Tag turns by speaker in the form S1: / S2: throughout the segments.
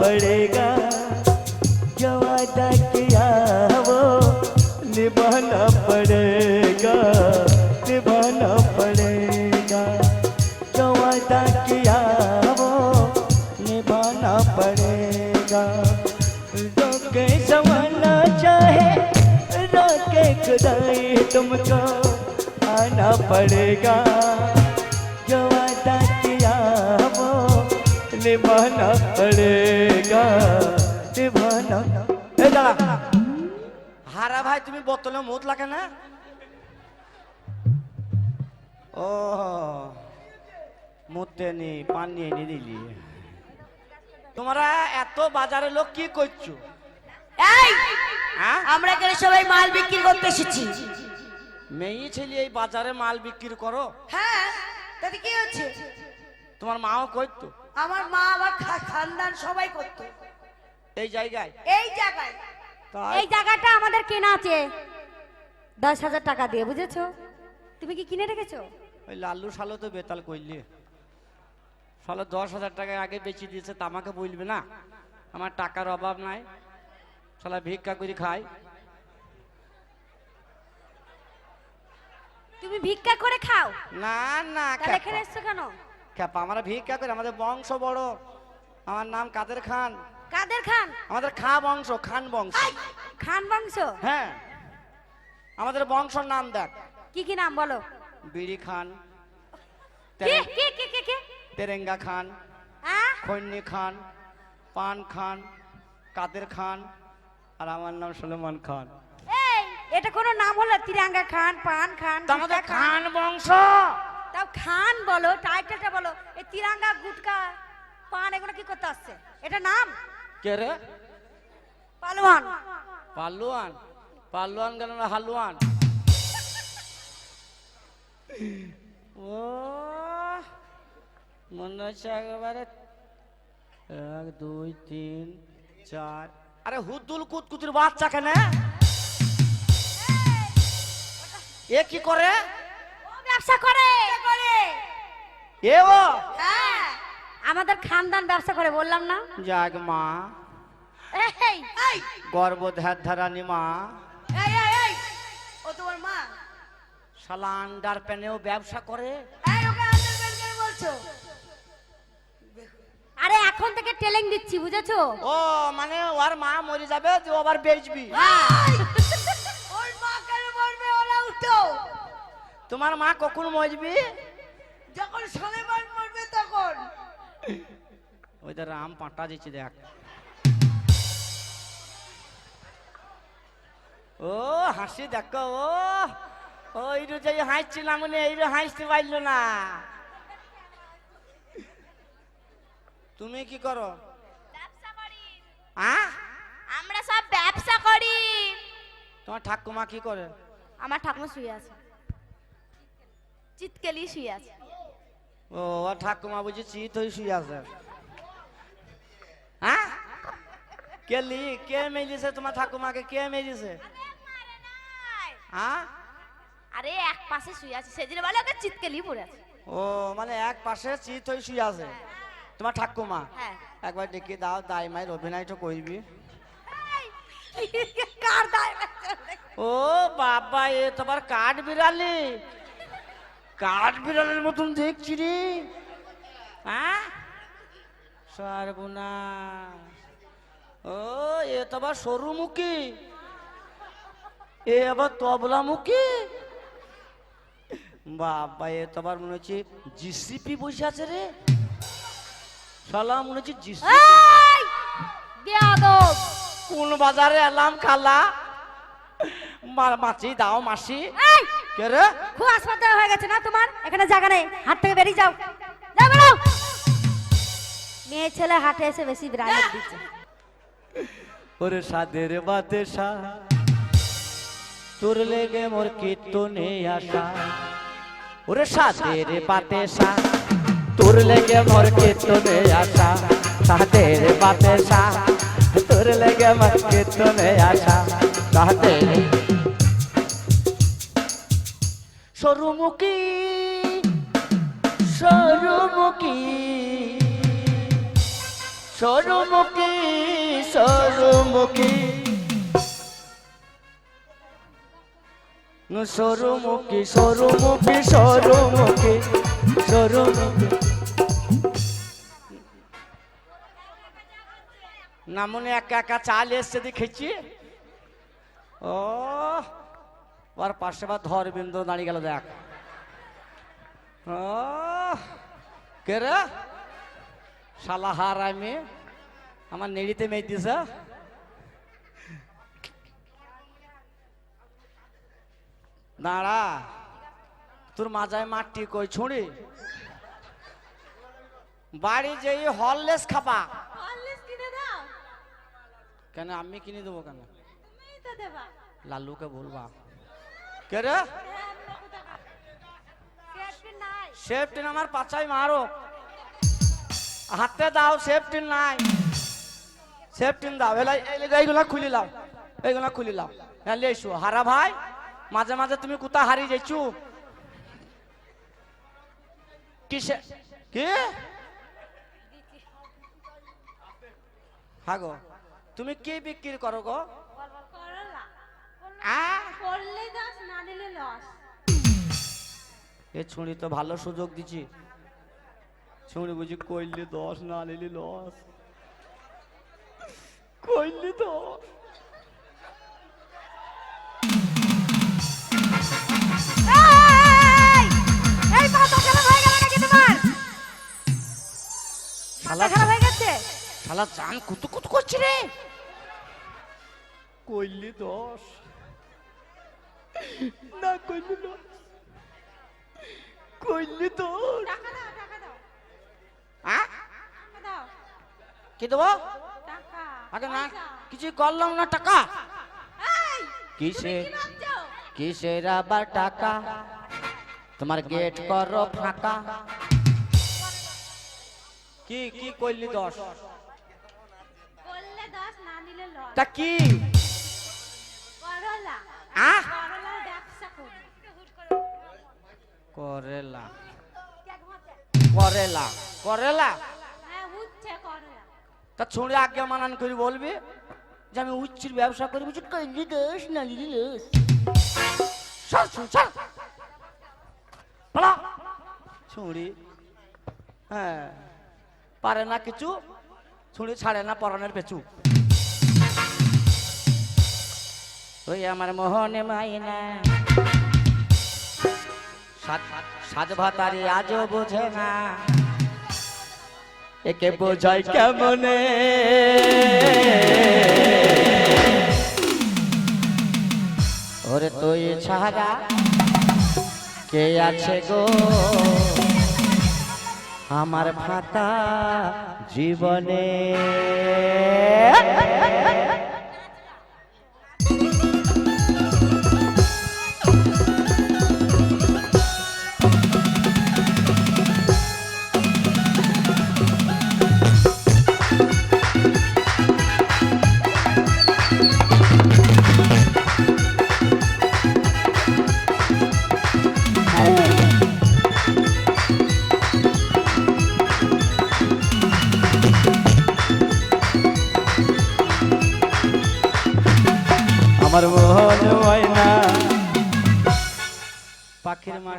S1: पड़ेगा। जो वादा किया वो निभाना पड़ेगा निभाना पड़ेगा। जो वादा किया वो निभाना पड़ेगा। रोके जमाना चाहे, रोके खुदाई तुमको आना पड़ेगा। जो वादा किया वो निभाना पड़ेगा।
S2: হারা ভাই তুমি বোতলে মুদ লাগে না? ও মুতে নি পানি এনে দিলি। তোমরা এত বাজারে লোক কি করছ?
S3: এই
S2: হ্যাঁ?
S3: আমরা এখানে সবাই মাল বিক্রি করতে এসেছি।
S2: মেয়ে ছেলে এই বাজারে মাল বিক্রি করো।
S3: হ্যাঁ তাতে কি হচ্ছে?
S2: তোমার মাও করতো
S3: আমার মা আমার খা- খানদান সবাই করতো।
S2: এই জায়গায়?
S3: এই জায়গায়।
S4: এই জায়গাটা আমাদের কেনা আছে। দশ হাজার টাকা দিয়ে বুঝেছ? তুমি কি কিনে রেখেছো?
S2: ওই লাল্লু সালো তো বেতাল করলি সালো দশ হাজার টাকা আগে বেচে দিয়েছে তা আমাকে বলবে না? আমার টাকার অভাব নাই। শালা ভিক্ষা করে খাই
S4: তুমি ভিক্ষা করে খাও?
S2: না না
S4: তাহলে এখানে এসছো কেন?
S2: খ্যাপা। আমরা ভিক্ষা করি আমাদের বংশ বড়। আমার নাম কাদের খান?
S4: কাদের খান?
S2: আমাদের খা বংশ খান বংশ।
S4: খান বংশ?
S2: হ্যাঁ। আমাদের বংশর নাম দেখ।
S4: কি কি নাম বলো?
S2: বিড়ি খান।
S4: কি
S2: তেরে-
S4: কি কি কি কি?
S2: তেরেঙ্গা খান। খৈনি খান। পান খান। কাদের খান? আর আমার নাম সুলেমান খান।
S4: এটা কোনো নাম হলো? তিরাঙ্গা খান পান খান
S2: আমাদের খান বংশ!
S4: তাও খান বলো টাইটেলটা বলো। এই তিরাঙ্গা গুটকা পান এগুলো কি করতে আসছে? এটা নাম?
S2: কে রে?
S4: পালোয়ান।
S2: পাল্লুয়ান পাল্লুয়ান গেল না হালুয়ান? ও মনে হচ্ছে একেবারে এক দুই তিন চার। আরে হুদুল কুতকুতির বাচ্চা কেন? এ কি করে?
S4: ব্যবসা করে।
S2: এ ও
S4: হ্যাঁ আমাদের খানদান ব্যবসা করে বললাম না?
S2: যাক মা।
S4: এই
S2: গর্ব ধ্যার ধারানি মা।
S3: এই এই ও তোমার মা?
S2: শালা আন্ডার প্যানেও ব্যবসা করে।
S3: এই ওকে বলছো?
S4: আরে এখন থেকে ট্রেলিং দিচ্ছি বুঝেছ?
S2: ও মানে ওর মা মরে যাবে তুই আবার বেচবি!
S3: ওর মা কেন মরবে ওরা উঠো।
S2: তোমার মা কখন মরবি?
S3: যখন সলেমান মরবে তখন।
S2: ওই তো রাম পাটা দিচ্ছে দেখ। ও হাসি দেখো ও ওই রে যে হাসছিলাম মনে এই রে হাসতে পারল না। তুমি কি করো?
S4: ব্যবসা করি।
S2: আ
S4: আমরা সব ব্যবসা করি।
S2: তোমার ঠাকুমা কি করে?
S4: আমার ঠাকুমা শুয়ে আছে। চিৎকেলি শুয়ে আছে।
S2: ও ঠাকুমা বুঝি চিত হয়ে শুয়ে আছে। হ্যাঁ? কে লি কে মেলিছে তোমার ঠাকুমাকে? কে মেলিছে হ্যাঁ?
S4: আরে এক পাশে শুয়ে আছে। সেদিন বলে ওকে চিৎকেলি পড়ে আছে।
S2: ও মানে এক পাশে চিত হয়ে শুয়ে আছে। তোমার ঠাকুমা?
S4: হ্যাঁ।
S2: একবার ডেকে দাও দাই মায়ের অভিনয়টা করবি। ও বাবা এ তোমার কাঠ বিড়ালি। কাঠ বিড়ালের মতন দেখছি রে। হ্যাঁ? ও এ তো আবার সরু মুখী এ আবার তবলা মুখী বাবা এ তো আবার মনে হচ্ছে জিসিপি বসে আছে রে। মনে হচ্ছে জিসিপি কোন বাজারে এলাম খালা? মা- মাছি দাও মাসি কে রে?
S4: খুব আসপাতে হয়ে গেছে না তোমার? এখানে জায়গা নেই। হাট থেকে বেরিয়ে যাও। যাও বেরো। মেয়ে ছেলে হাটে এসে বেশি বিরাজ দিচ্ছে।
S1: ওরে সাদের বাতে তোর লেগে মোর কীর্তনে আসা ওরে সাদের বাতে তোর লেগে মোর কীর্তনে আসা সাদের বাতে তোর লেগে মোর কীর্তনে আসা সাদের সরুমুখী সরুমুখী সরুমুখী সরুমুখী। সরুমুখী সরুমুখী সরুমুখী সরুমুখী।
S2: না একা একা চাল এসছে দেখেছি। ও ওর পাশে বা ধরবিন্দ দাঁড়িয়ে গেল দেখ। কে রে? শালা হার আমি। আমার নেড়িতে মেয়ে দিস দাঁড়া। তোর মাজায় মাটি কই ছুঁড়ি? বাড়ি যেই হললেস খাবা
S3: কিনে
S2: আমি কিনে দেবো কেন? লালুকে বলবা। কে রে
S4: সেফটি
S2: আমার পাচাই মারো। হাতে দাও সেফটিন নাই। সেফটিন দাও। এইগুলা খুলি লাও। এইগুলা খুলি লাও। হ্যাঁ লেসু হারা ভাই, মাঝে মাঝে তুমি কোথা হারিয়ে যাইছু। কিসে? কি? হ্যাঁ গো তুমি কি বিক্রি করো গো?
S3: করলে দশ না নিলে লস।
S2: এ ছুঁড়ি তো ভালো সুযোগ দিছি ছুঁড়ি বুঝি কইলি দশ না নিলি লস। কইলি
S4: হয়ে হয়ে গেছে?
S2: শালা জান কুতু কুতু করছি রে। কইলি দশ। না কইলি দশ কইলি দশ
S3: টাকা দাও টাকা দাও।
S2: আ?
S3: টাকা দাও।
S2: কি দেবো?
S3: টাকা
S2: আগে না। কিছু করলাম না টাকা। কিসে? কিসের আবার টাকা? তোমার গেট করো ফাঁকা। কি কি করলি দশ?
S3: করলে না
S2: তা কি?
S3: করলা।
S2: আহ করেলা। করেলা। করেলা?
S3: হ্যাঁ
S2: তা ছুঁড়ে আগে মানান করে বলবি যে আমি উচ্চির ব্যবসা করি বুঝি কইলি দোষ না লিলি দোষ সর সর সর পালা। ছুঁড়ি। হ্যাঁ। পারে না কিছু ছুঁড়ি ছাড়ে না পরানের পেছু। ওই আমার মোহনে মাইনা। সাত ভাতারি আজও বোঝে না। একে বোঝাই কেমনে? ওরে তুই ছাড়া কে আছে গো? আমার ফাতা জীবনে।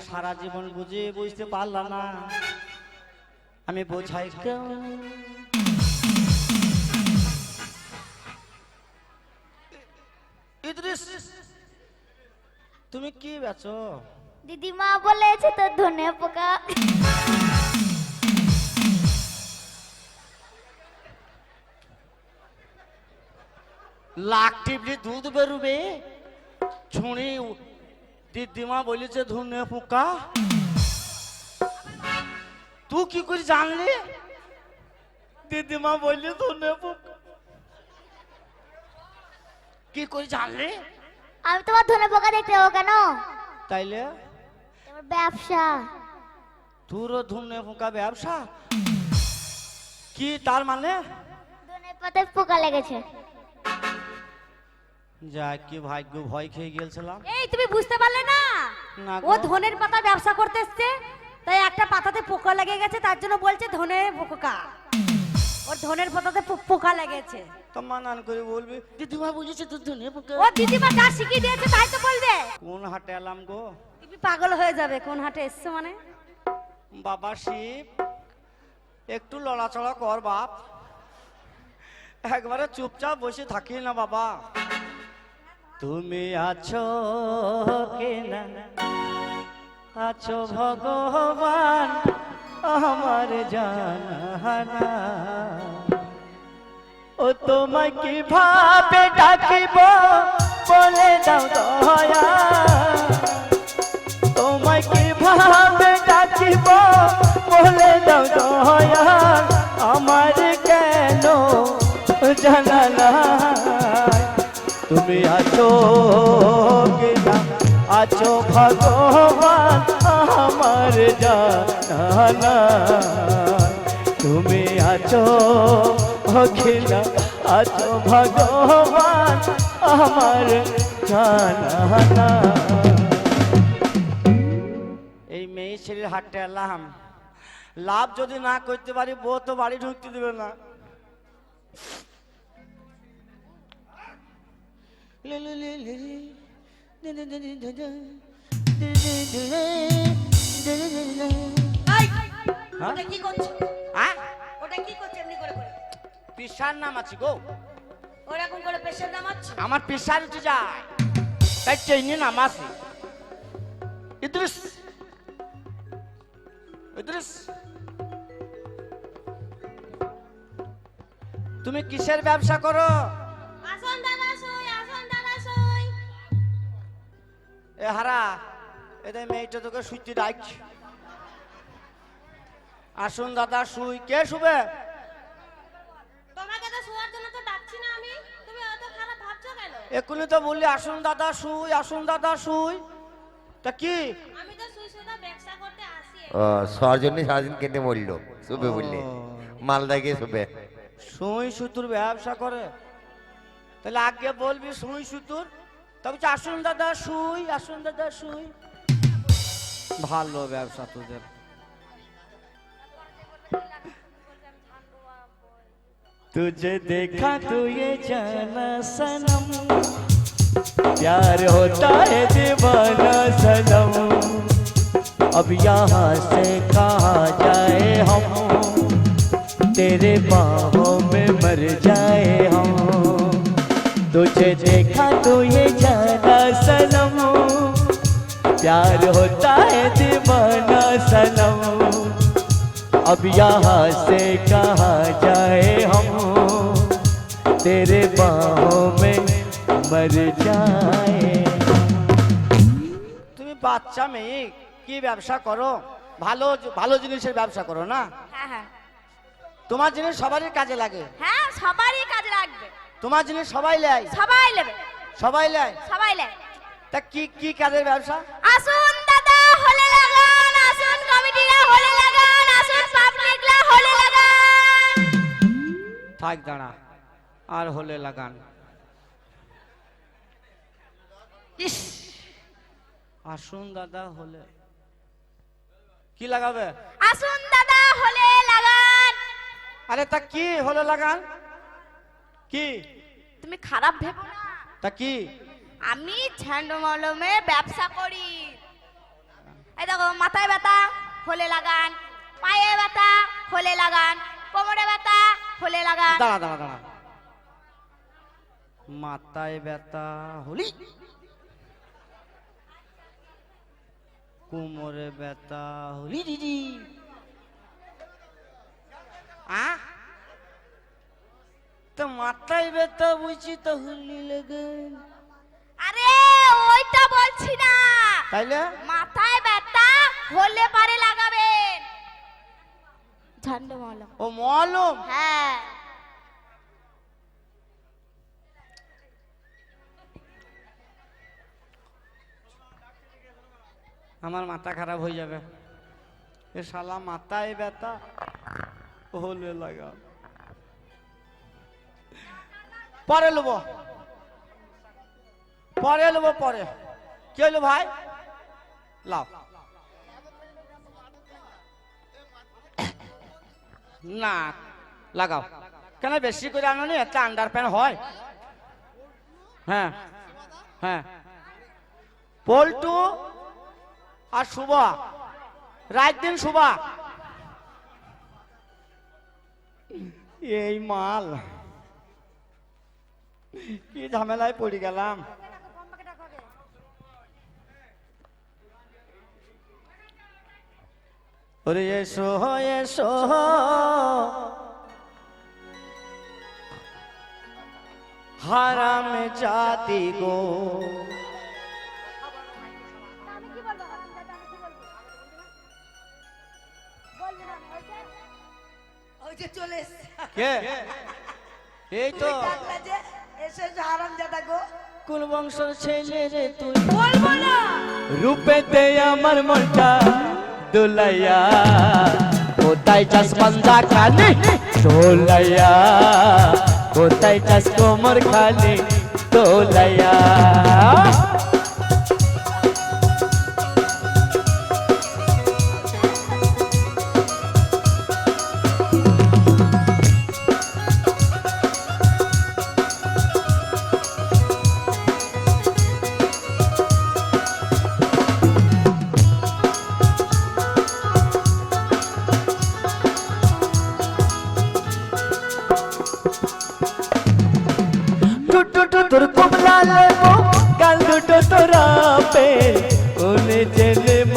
S2: সারা জীবন বুঝে বুঝতে পারলাম না। আমি বোঝাই কেউ? ইদ্রিস তুমি কি বেচো?
S4: দিদিমা বলেছে তো ধনে পোকা।
S2: লাখ টিপলি দুধ বেরুবে ছুঁড়ি দিদিমা বলেছে ধুনে পোকা তুই কি করে জানলি? দিদিমা বললি ধুনে পোকা কি করে জানলি?
S4: আমি তোমার ধনে পোকা দেখতে যাব কেন?
S2: তাইলে?
S4: তোমার ব্যবসা।
S2: তোরও ধুনে পোকা ব্যবসা? কি তার মানে?
S4: ধনে পাতায় পোকা লেগেছে।
S2: যা কি ভাগ্য ভয় খেয়ে গেছিলাম
S3: এই তুমি বুঝতে পারলে না?
S2: না
S3: ও
S2: গো।
S3: ধনের পাতা ব্যবসা করতে এসছে তাই একটা পাতাতে পোকা লেগে গেছে তার জন্য বলছে ধনে পোকা।
S4: ওর ধনের পাতাতে পো- পোকা লেগেছে।
S2: তো মানান করে বলবি দিদিমা বুঝেছে তো ধনে পোকা।
S4: ও দিদিমা যা শিখিয়ে দিয়েছে তাই তো বলবে।
S2: কোন হাটে এলাম গো?
S4: তুমি পাগল হয়ে যাবে কোন হাটে এসছো মানে?
S2: বাবা শিব একটু লড়াচড়া কর বাপ। একবারে চুপচাপ বসে থাকি না বাবা। তুমি আছো কে না আছো ভগবান আমার জানা ও তোমায় কীভাবে ডাকিব বলে দাও দয়া। তোমায় কীভাবে ডাকিব বলে দাও দয়া। আমার কেন জানা তুমি আছো কিনা? আছো ভগবান আমার জানা তুমি আছো অখিলা আছো ভগবান আমার জানা এই মেয়ে ছেলের হাটটা এলাম। লাভ যদি না করতে পারি, বউ তো বাড়ি ঢুকতে দেবে না।
S3: ওটা কি করছ?
S2: আহ?
S3: ওটা কি করছ এমনি করে করে?
S2: পিসার নাম আছে গো।
S3: ওরকম করে পেশেন্ট নামাচ্ছে
S2: আমার পেশার উঠে যায়। তাই ট্রেনে নাম আছে। ইদ্রিস। ইদ্রিস। তুমি কিসের ব্যবসা করো? এ হারা এদের মেয়েটা তোকে শুইতে ডাক। আসুন দাদা শুই। কে শুবে?
S3: তোমাকে তো শোয়ার জন্য তো ডাকছি না আমি। তুমি অত খারাপ ভাবছ কেন?
S2: এক্ষুনি তো বললি আসুন দাদা শুই আসুন দাদা শুই। তা কি?
S3: আমি তো সুই সুদা ব্যবসা করতে আসি
S5: ও শোয়ার জন্য সারাদিন কেটে মরলো। শুবে বললে। মালদা গিয়ে শুবে।
S2: সুই সুতুর ব্যবসা করে। তাহলে আগে বলবি সুই সুতুর? তবে বলছে, আসুন দাদা শুই আসুন দাদা শুই ভালো ব্যবসা তোদের तुझे देखा तो ये जाना सनम प्यार होता है दीवाना सनम अब यहाँ से कहा जाए हम तेरे बाहों में मर जाए हम तुझे देखा तो ये जाना सनम प्यार होता है दीवाना सनम अब यहाँ से कहा जाए हम तेरे बाहों में मर जाए তুমি বাচ্চা মেয়ে কি ব্যবসা করো ভালো ভালো জিনিসের ব্যবসা করো না
S4: হ্যাঁ হ্যাঁ
S2: তোমার জিনিস সবারই কাজে লাগে
S4: হ্যাঁ সবারই কাজে লাগবে
S2: তোমার জিনিস সবাই লেয়।
S4: সবাই নেবে
S2: সবাই লেয়?
S4: সবাই নেবে
S2: তা কি কি কাজের ব্যবসা?
S4: আসুন দাদা হলে লাগান। আসুন কমিটিরা হলে লাগান। আসুন পাবলিকরা হলে লাগান।
S2: থাক দাঁড়া আর হলে লাগান। ইস! আসুন দাদা হলে। কি লাগাবে?
S4: আসুন দাদা হলে লাগান।
S2: আরে তা কি হলে লাগান? কি?
S4: তুমি খারাপ ভেবো না।
S2: তা কি?
S4: আমি ঝ্যান্ডো মলমে ব্যবসা করি। এই দেখো মাথায় ব্যথা হলে লাগান। পায়ে ব্যথা হলে লাগান। কোমরে ব্যথা হলে লাগান।
S2: দাঁড়া দাঁড়া দাঁড়া। মাথায় ব্যথা হলি। কোমরে ব্যথা হলি দিদি আ? তো মাথায় ব্যথা বুঝছি তো হুলি লেগে
S4: আরে ওইটা বলছি না।
S2: তাইলে?
S4: মাথায় ব্যথা হলে পারে লাগাবেন। ঝান্ডো মলম।
S2: ও মলম?
S4: হ্যাঁ।
S2: আমার মাথা খারাপ হয়ে যাবে। এ শালা মাথায় ব্যথা হলে লাগা পরে নেব পরে নেব পরে। কি হলো ভাই? লাও। না, লাগাও। কেন বেশি করে আনোনি একটা আন্ডার প্যান্ট হয়। হ্যাঁ হ্যাঁ। পল্টু আর শুভা। রাত দিন শুভা। এই মাল। কি ঝামেলায় পড়ে গেলাম ওরে এসো এসো হারাম জাতি গো
S4: আমি কি বলবো হারাম দাদা আমি কি বলবো বলবো না ওই যে
S3: ওই যে চলে এসছে
S2: কে এই তো
S3: ডাকলা যে এসে হারাম জাদা গো।
S1: কুল বংশর ছেলে রে তুই।
S3: বলব না।
S1: রূপেতে আমার মনটা দুলাইয়া। কোথায় চাষ পাঞ্জা খালি? দোলাইয়া কোথায় চাষ কোমর খালি? দোলাইয়া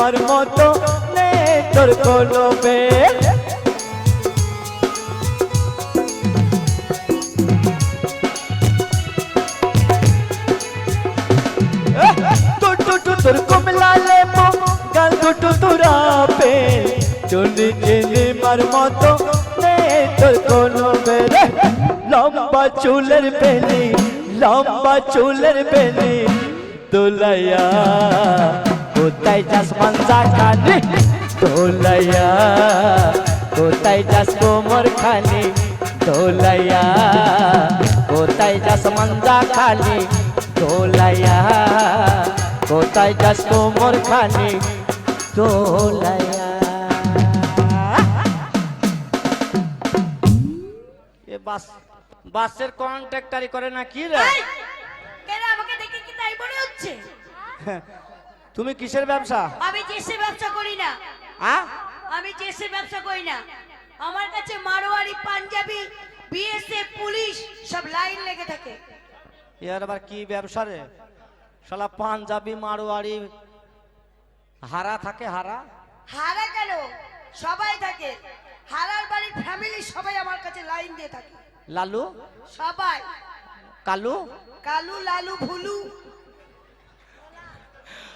S1: জেলে মার মতো নে তোর কোনো বে টুটু টুটুর কুমলা লেবো, গাল দুটো তোরা পে চলে জেলে মার মতো তোর কোনো বে রে লম্বা চুলের বেলি, লম্বা চুলের বেলি, দোলাইয়া। কোথায় যাস মানসা খালি দোলাইয়া কোথায় যাস কোমর খালি? দোলাইয়া কোথায় যাস মন্দা খালি দোলাইয়া কোথায় যাস কোমর খালি? দোলাইয়া
S2: এ বাস বাসের কন্ট্রাক্টারি করে না কি রে?
S3: আমাকে দেখে কি তাই মনে হচ্ছে?
S2: তুমি কিসের ব্যবসা?
S3: আমি চেষে ব্যবসা করি না।
S2: আ
S3: আমি চেষে ব্যবসা করি না। আমার কাছে মারোয়ারি পাঞ্জাবি বিএসএফ পুলিশ সব লাইন লেগে থাকে।
S2: এর আবার কি ব্যবসা রে? শালা পাঞ্জাবি মারোয়ারি হারা থাকে হারা?
S3: হারা কেন? সবাই থাকে। হারার বাড়ির ফ্যামিলি সবাই আমার কাছে লাইন দিয়ে থাকে।
S2: লালু?
S3: সবাই।
S2: কালু?
S3: কালু লালু ভুলু।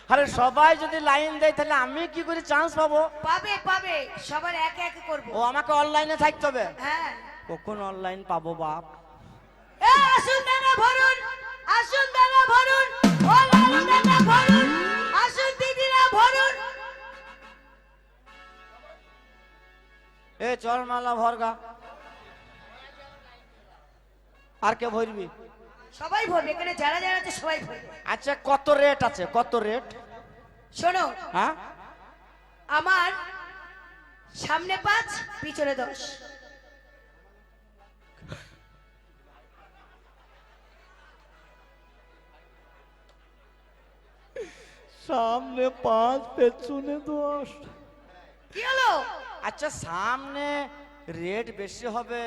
S2: আরে সবাই যদি লাইন দেয় তাহলে আমি কি করে চান্স পাবো?
S3: পাবে পাবে। সবার একে একে করব।
S2: ও আমাকে অনলাইনে থাকতে হবে?
S3: হ্যাঁ।
S2: কখন অনলাইন পাবো বাপ?
S3: এ, আসুন দাদা ভরুন আসুন দাদা ভরুন ও লালু দাদা ভরুন আসুন দিদিরা ভরুন
S2: এ চল মালা ভরগা। আর কে ভরবি?
S3: সবাই ভরবে এখানে যারা যারা আছে সবাই ভরবে
S2: আচ্ছা কত রেট আছে? কত রেট?
S3: শোনো
S2: হ্যাঁ?
S3: আমার সামনে পাঁচ পিছনে দশ।
S1: সামনে পাঁচ পেছনে দশ।
S3: কি হলো?
S2: আচ্ছা সামনে রেট বেশি হবে।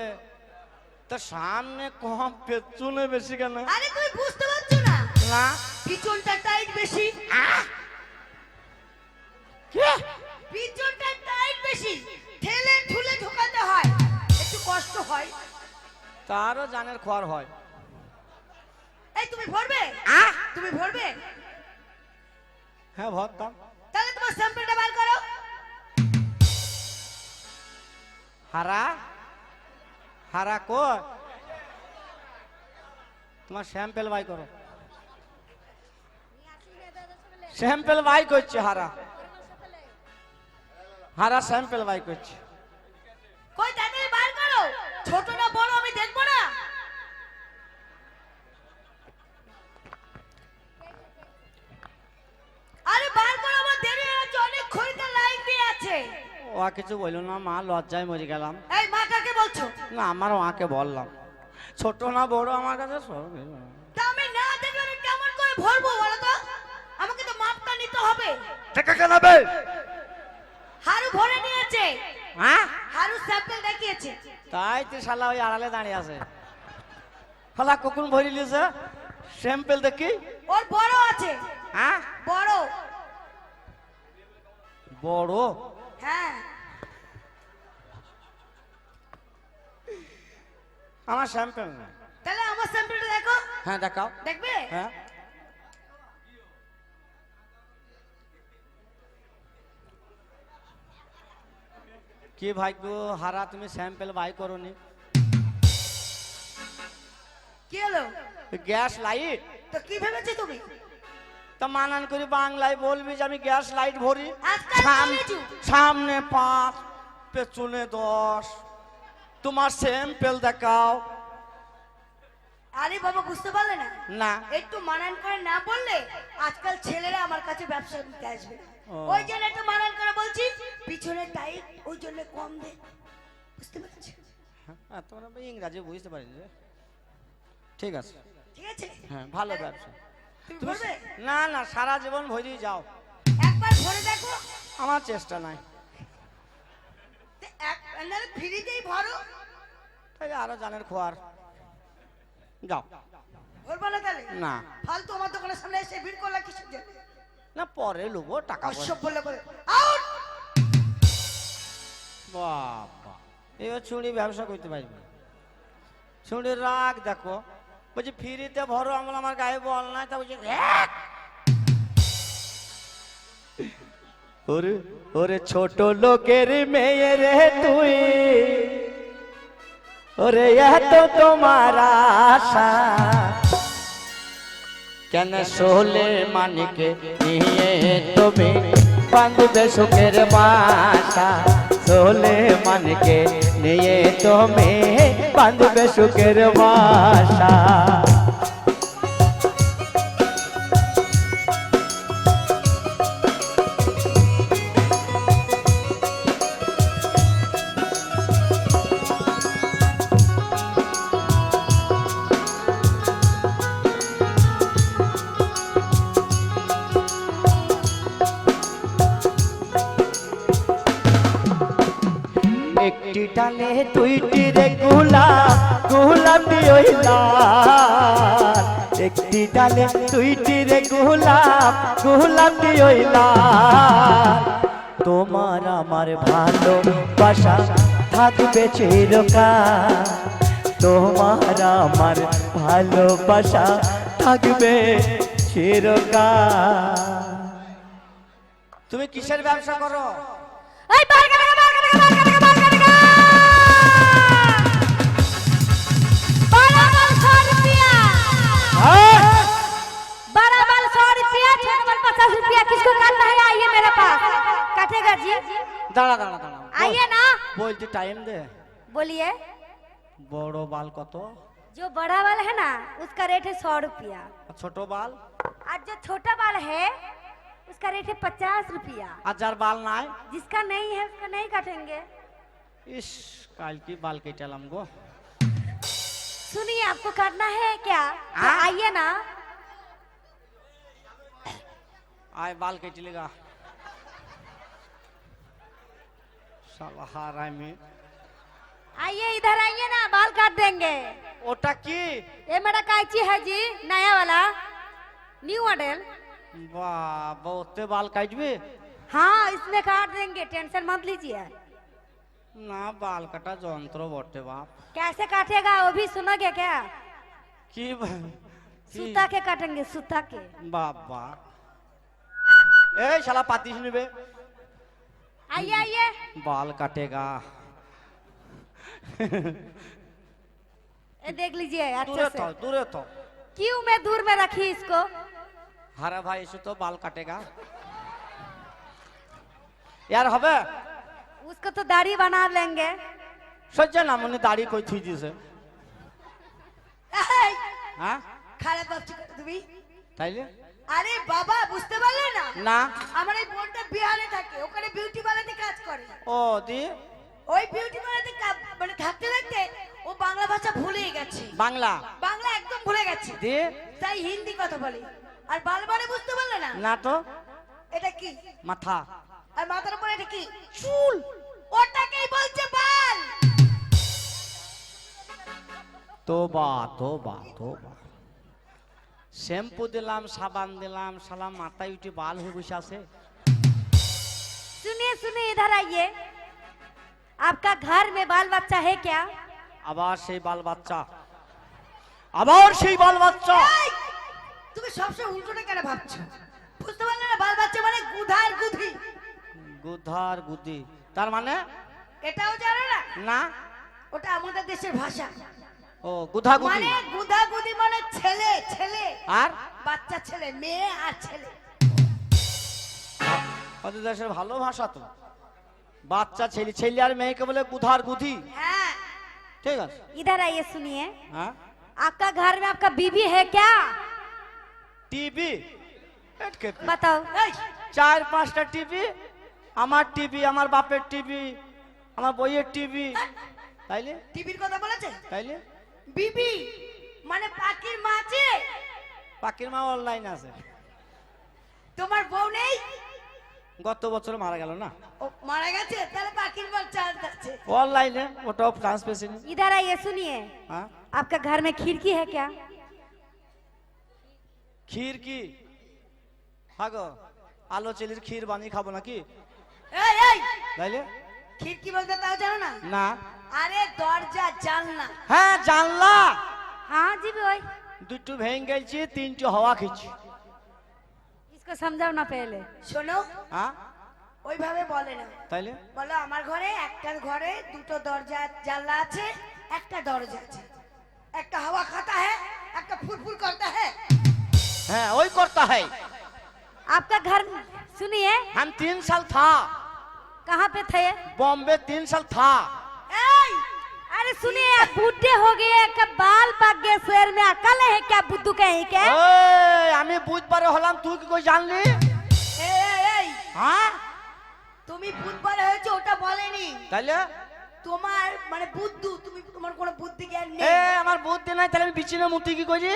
S2: তো সামনে কম পেছনে বেশি কেন?
S3: আরে তুমি বুঝতে পারছ না?
S2: না।
S3: পিছনটা টাইট বেশি।
S2: কে?
S3: পিছনটা টাইট বেশি। ঠেলে ঠুলে ঢোকাতে হয়। একটু কষ্ট হয়।
S2: তারও জানের খোয়ার হয়।
S3: এই তুমি ভরবে? তুমি ভরবে?
S2: হ্যাঁ ভরতাম।
S3: তাহলে তোমার স্যাম্পলটা বার করো।
S2: হারা? হারা কই? তোমার স্যাম্পেল বাই করো। স্যাম্পেল বাই করছে হারা। হারা স্যাম্পেল বাই করছে।
S3: কই তাড়াতাড়ি বার করো। ছোট না বড় আমি দেখব না। আরে বার করো আমার দেরি হয়ে যাচ্ছে অনেক খরিদ্দার লাইন দিয়ে আছে।
S2: ও কিছু বলল না মা লজ্জায় মরে গেলাম।
S3: বলছো?
S2: না আমার মাকে বললাম। ছোট না বড় আমার কাছে
S3: তা আমি না দেখলে আমি কেমন করে ভরবো বলো তো? আমাকে তো মাপটা নিতে হবে।
S5: টাকা কেনাবে
S3: হারু ভরে নিয়েছে।
S2: হ্যাঁ?
S3: হারু স্যাম্পল দেখিয়েছে।
S2: তাই তো শালা ওই আড়ালে দাঁড়িয়ে আছে। শালা কখন ভরি লিয়েছে স্যাম্পেল দেখি।
S3: ওর বড় আছে।
S2: হ্যাঁ?
S3: বড়।
S2: বড়?
S3: হ্যাঁ।
S2: আমার স্যাম্পেল না
S3: তাহলে আমার স্যাম্পলটা দেখো
S2: হ্যাঁ দেখাও
S3: দেখবে
S2: হ্যাঁ কি ভাগ্য হারা তুমি স্যাম্পেল বাই করনি
S3: কি হলো
S2: গ্যাস লাইট
S3: তো কি ভেবেছো তুমি
S2: তা মানান করি বাংলায় বলবি যে আমি গ্যাস লাইট ভরি
S3: আজকাল
S2: সাম-
S3: কলেজু।
S2: সামনে পাঁচ পেছনে দশ তোমার স্যাম্পেল দেখাও।
S3: আরে বাবা বুঝতে পারলে না?
S2: না।
S3: একটু মানান করে না বললে আজকাল ছেলেরা আমার কাছে ব্যবসা নিতে আসবে। ওই জন্য একটু মানান করে বলছি পিছনে টাইট ওই জন্য কম দে। বুঝতে পারছি?
S2: হ্যাঁ, তোমরা ভাই ইংরাজি বুঝতে পারি যে ঠিক আছে।
S3: ঠিক আছে?
S2: হ্যাঁ ভালো ব্যবসা।
S3: তুমি
S2: না না সারা জীবন ভরি যাও।
S3: একবার ভরে দেখো।
S2: আমার চেষ্টা নাই।
S3: এক- নাহলে ফ্রিতেই ভরো
S2: তাই আরও জানের খোয়ার। যাও।
S3: না তাহলে?
S2: না।
S3: ফালতু আমার দোকানের সামনে এসে ভিড় করলে কিছু
S2: না পরে লুবো টাকা পয়সা।
S3: অসভ্য লোক আউট!
S2: বাবা। এবার চুড়ি ব্যবসা করতে পারবে। চুড়ির রাগ দেখো। বলছি ফ্রিতে ভরো আমল আমার গায়ে বল নাই তা বলছি ওরে ওরে ছোট লোকের মেয়ে রে তুই ওরে এত তোমার আশা কেন সোলে মানিকে নিয়ে তুমি বাঁধবে সুখের বাসা সোলে মানিকে নিয়ে তুমি বাঁধবে সুখের বাসা ডালে দুইটি রে গোলাপ গোলাপি ওই লাল। তোমার আমার ভালোবাসা থাকবে চিরকাল। তোমার আমার ভালোবাসা থাকবে চিরকাল। তুমি কিসের ব্যবসা করো?
S4: এই বাল किया? किसको काटना है? आइए मेरे पास। काटेगा जी?
S2: दाड़ा दाड़ा दाड़ा।
S4: आइए ना।
S2: बोल बोलती टाइम दे।
S4: बोलिए।
S2: बड़ो बाल को तो
S4: जो बड़ा बाल है ना उसका रेट है सौ रुपया।
S2: छोटो बाल?
S4: आज जो छोटा बाल है उसका रेट है पचास रुपया।
S2: हज़ार बाल ना है
S4: जिसका नहीं है उसका नहीं काटेंगे।
S2: इस काल की बाल के चल हमको
S4: सुनिए आपको काटना है क्या? तो
S2: हाँ।
S4: आइए ना।
S2: आए बाल के चलेगा सलहारा में।
S4: आइए इधर आइए ना बाल काट देंगे।
S2: ओटा की
S4: ये मेरा कैची है जी नया वाला। न्यू मॉडल
S2: वाह बहुते बाल भी
S4: हाँ इसमें काट देंगे टेंशन मत लीजिए।
S2: ना बाल कटा जंत्र बटे बाप।
S4: कैसे काटेगा वो भी सुनोगे क्या?
S2: की
S4: सूता के काटेंगे सूता के।
S2: बाप बाप। এই শালা পাতিস নেবে
S4: आइए आइए
S2: बाल काटेगा
S4: ये देख लीजिए
S2: दूरे
S4: अच्छे
S2: तो
S4: से
S2: दूरे तो
S4: क्यों मैं दूर में रखी इसको
S2: हरा भाई इसे तो बाल काटेगा यार হবে
S4: उसको तो दाढ़ी बना लेंगे
S2: সহ্য না মনে দাড়ি কই থুই দিছে
S3: এই,
S2: হ্যাঁ
S3: খারাপ ভাবছি কেন তুমি
S2: তাইলে
S3: আরে বাবা বুঝতে পারলে না?
S2: না।
S3: আমার এই বোনটা বিহারে থাকে ওখানে বিউটি পার্লারে কাজ করে।
S2: ও দি?
S3: ওই বিউটি পার্লারে মানে থাকতে থাকতে ও বাংলা ভাষা ভুলেই গেছে।
S2: বাংলা?
S3: বাংলা একদম ভুলে গেছে।
S2: দিয়ে
S3: তাই হিন্দি কথা বলে। আর বালবারে বুঝতে পারলে না?
S2: না তো।
S3: এটা কি?
S2: মাথা।
S3: আর মাথার উপরে এটা কি? চুল। ওটাকেই বলছে বাল।
S2: তোবা তোবা তোবা। শ্যাম্পু দিলাম সাবান দিলাম সালাম মাথায় উঠে বাল হয়ে বসে আছে
S4: सुनिए सुनिए इधर आइए आपका घर में बाल बच्चा है क्या
S2: আবার সেই বাল বাচ্চা আবার সেই বাল বাচ্চা
S3: এই, তুমি সবসময় উল্টোটা কেন ভাবছো বুঝতে পারলে না বাল বাচ্চা মানে গুধার গুধি
S2: গুধার গুদি তার মানে
S3: এটাও জানো না
S2: না
S3: ওটা আমাদের দেশের ভাষা
S2: ও গুধা গুদি
S3: মানে গুধা গুধি মানে ছেলে ছেলে
S2: আর
S3: বাচ্চা ছেলে মেয়ে আর ছেলে
S2: আমাদের দেশের ভালো ভাষা তো বাচ্চা ছেলে ছেলে আর মেয়েকে বলে গুধার গুধি
S3: হ্যাঁ
S2: ঠিক আছে
S4: इधर आइए सुनिए
S2: হ্যাঁ
S4: आपका घर में आपका बीबी है क्या
S2: টিভি
S4: बताओ
S3: এই
S2: চার পাঁচটা টিভি আমার টিভি আমার বাপের টিভি আমার বইয়ের টিভি তাইলে
S3: টিভির কথা বলেছে
S2: তাইলে
S3: বিবি মানে পাখির মা আছে
S2: পাখির মা অনলাইন আছে
S3: তোমার বউ নেই
S2: গত বছর মারা গেল না
S3: ও মারা গেছে তাহলে পাখির মা চাল আছে
S2: অনলাইনে ওটাও ট্রান্সপেসিং
S4: इधर आइए सुनिए
S2: হ্যাঁ
S4: आपका घर में खिड़की है क्या
S2: ক্ষীর কি হাগো আলো চেলির ক্ষীর বানিয়ে খাবো নাকি
S3: এই এই
S2: তাইলে
S3: খিড়কি বলতে তাও জানো না
S2: না
S3: আরে দরজা জানলা।
S2: হ্যাঁ জানলা।
S4: হ্যাঁ জি ওই।
S2: দুটো ভেঙে গেছে তিনটে হাওয়া খেয়েছে।
S4: इसको সমঝাও না পেলে।
S3: শোনো
S2: হ্যাঁ?
S3: ওইভাবে বলে না।
S2: তাইলে?
S3: বলো আমার ঘরে একটার ঘরে দুটো দরজা জানলা আছে একটা দরজা আছে। একটা হাওয়া खाता হ্যাঁ একটা ফুরফুর করতা है
S2: হ্যাঁ ওই करता है
S4: आपका ঘর सुनिए
S2: हम হ্যাঁ, তিন সাল থা।
S4: कहाँ पे थे
S2: বোম্বে तीन साल था
S3: এই
S4: अरे सुनिए आप बूढ़े हो गए का बाल पक गए शहर में अकल है क्या बुद्धू कहीं के
S2: ওই, আমি বুধবারে হলাম তুই কি কই জানলি
S3: এই, এই, এই
S2: হ্যাঁ
S3: তুমি বুধবার হয়েছে ওটা বলেনি
S2: তাইলে
S3: তোমার মানে বুদ্ধু তুমি তোমার কোনো বুদ্ধি জ্ঞান
S2: এ
S3: নেই
S2: আমার বুদ্ধি নাই তাহলে আমি বিচিনে মুতি কি করি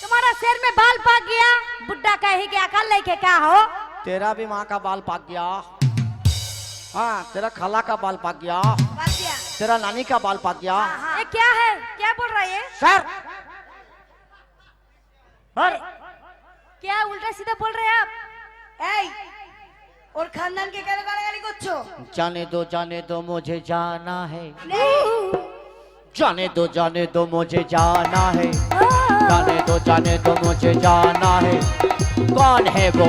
S4: तुम्हारा सिर में बाल पक गया बुढ़ा कहीं के अकल लेके क्या हो
S2: तेरा भी माँ का बाल पाक गया हाँ तेरा खाला का बाल पाक गया। तेरा नानी का बाल पाक गया।
S3: हाँ, हाँ।
S4: ये क्या है? क्या बोल रहा है
S2: सर। सर
S4: क्या उल्टा सीधा बोल रहे हैं आप?
S3: ए, और खानदान के गाली गाली कुछ
S2: जाने दो जाने दो मुझे जाना है। जाने दो जाने दो मुझे जाना है। हाँ। जाने दो जाने दो मुझे जाना है। कौन है वो?